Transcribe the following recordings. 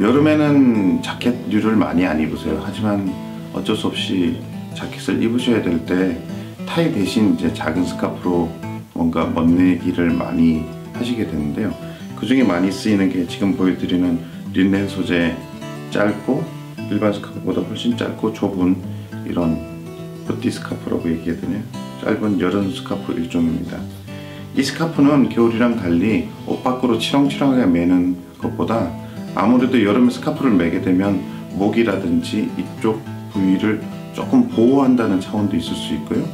여름에는 자켓류를 많이 안 입으세요. 하지만 어쩔 수 없이 자켓을 입으셔야 될 때 타이 대신 이제 작은 스카프로 뭔가 멋내기를 많이 하시게 되는데요. 그 중에 많이 쓰이는 게 지금 보여드리는 린넨 소재 짧고 일반 스카프보다 훨씬 짧고 좁은 이런 부티 스카프라고 얘기하거든요. 짧은 여름 스카프 일종입니다. 이 스카프는 겨울이랑 달리 옷 밖으로 치렁치렁하게 매는 것보다 아무래도 여름에 스카프를 매게 되면 목이라든지 이쪽 부위를 조금 보호한다는 차원도 있을 수 있고요.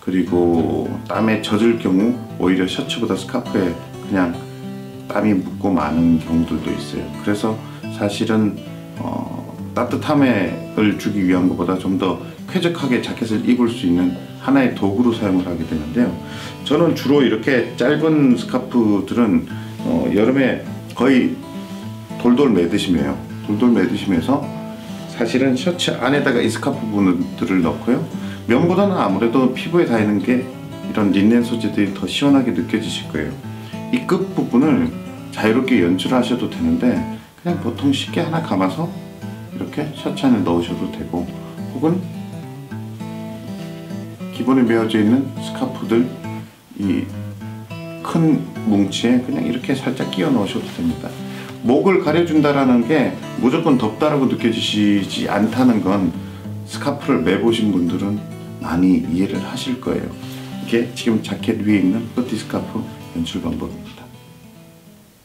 그리고 땀에 젖을 경우 오히려 셔츠보다 스카프에 그냥 땀이 묻고 마는 경우들도 있어요. 그래서 사실은 어, 따뜻함을 주기 위한 것보다 좀 더 쾌적하게 자켓을 입을 수 있는 하나의 도구로 사용을 하게 되는데요. 저는 주로 이렇게 짧은 스카프들은 어, 여름에 거의 돌돌 매듯이 매요. 돌돌 매서 사실은 셔츠 안에다가 이 스카프 부분들을 넣고요. 면보다는 아무래도 피부에 닿는 게 이런 린넨 소재들이 더 시원하게 느껴지실 거예요. 이 끝 부분을 자유롭게 연출하셔도 되는데 그냥 보통 쉽게 하나 감아서 이렇게 셔츠 안에 넣으셔도 되고 혹은 기본에 매어져 있는 스카프들 이 큰 뭉치에 그냥 이렇게 살짝 끼워 넣으셔도 됩니다. 목을 가려준다라는 게 무조건 덥다라고 느껴지시지 않다는 건 스카프를 매보신 분들은 많이 이해를 하실 거예요. 이게 지금 자켓 위에 있는 뿌티 스카프 연출 방법입니다.